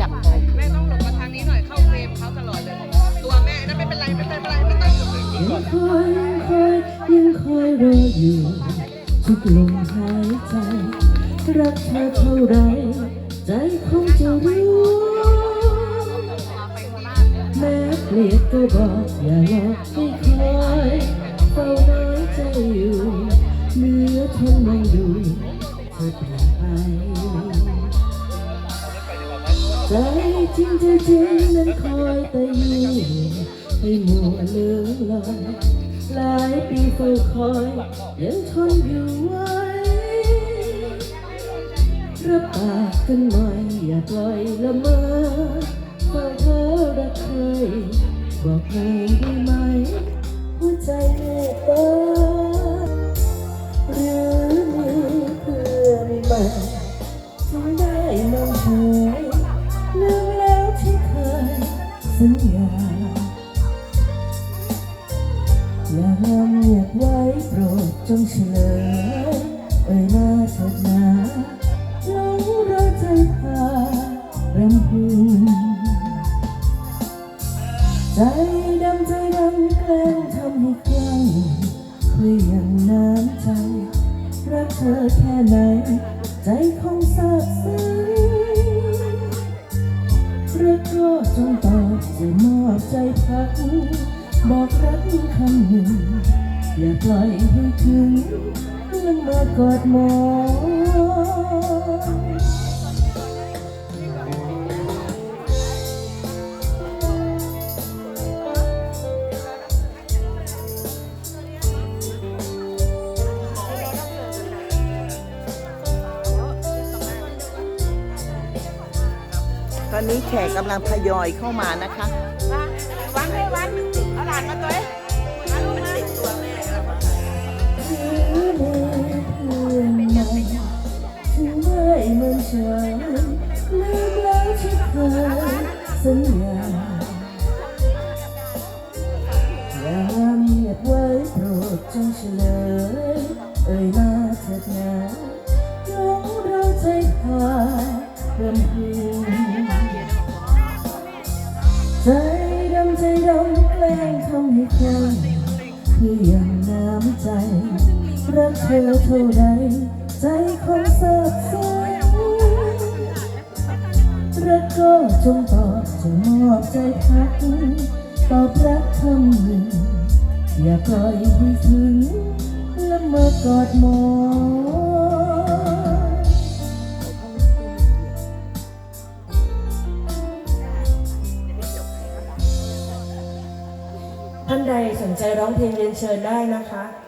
จับแม่ต้องหลบมาทางนี้หน่อยเข้าเฟรมเขาตลอดเลยตัวแม่นั่นไม่เป็นไรไม่เป็นไรไม่ต้องยังคอยคอยยังคอยรออยู่ทุกลมหายใจ รักเธอเท่าไรใจคงจะรู้แม้เกลียดก็บอกอย่าหลอกให้คอยเฝ้าน้อยใจอยู่เหลือทนไม่ดูเธอแปลไป ใจจริงใจจริงนั้นคอยแต่อยู่ให้มัวเลืองลอยหลายปีเฝ้าคอยยังทนอยู่ไว้รับปากกันหน่อยอย่าปล่อยละเมอเฝ้าเธอรักเคยบอกเลยได้ไหมหัวใจเมตตาหรือมีเพื่อนใหม่ สัญญาอย่าห้ามเงียบไว้โปรดจงเฉลยเอ่ยมาเถิดนาหลงรักใจพารำพึงใจ อบใจพักบอกรักคำหนึ่ง อย่าปล่อยให้ถึงลงมากอดหมอน ตอนนี้แขกกำลังทยอยเข้ามานะคะ วันให้วันเอาหลานมาตัวเองมาลูกมาถือมือเพื่อนใหม่ถึงไม่มือนเฉยลืมแล้วที่เคยสัญญาอย่าเงียบไว้โปรดจงเฉลยเอ่ยมาเถิดนาหลงเราใจพารำพึง ให้คลั่งเพื่อยังน้ำใจ รักเธอเท่าใดใจคงซาบซึ้งรักก็จงตอบจงมอบใจพักตอบรักคำหนึ่งอย่าปล่อยให้ถึงละเมอกอดมอง ท่านใดสนใจร้องเพลงเรียนเชิญได้นะคะ